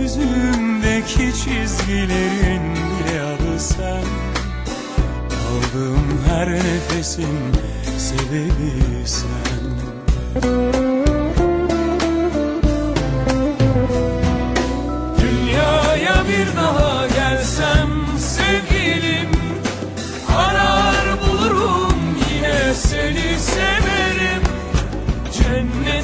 Yüzümdeki çizgilerin bile adı sen. Aldığım her nefesin sebebi sen. Dünyaya bir daha gelsem sevgilim Arar bulurum yine seni severim. Cenneti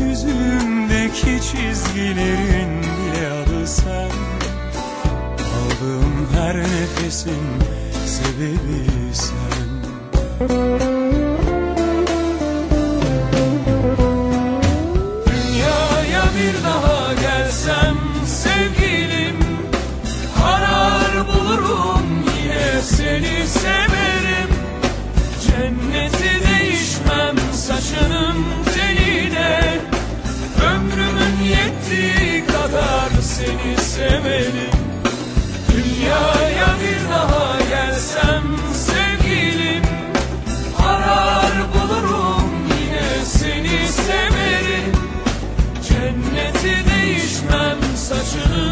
Yüzümdeki çizgilerin bile adı sen. Aldığım her nefesin sebebi sen. Dünyaya bir daha gelsem sevgilim Karar bulurum yine seni sev ettiği kadar seni sevelim Dünyaya bir daha gelsem sevgilim Arar bulurum yine seni severim. Cenneti değişmem saçını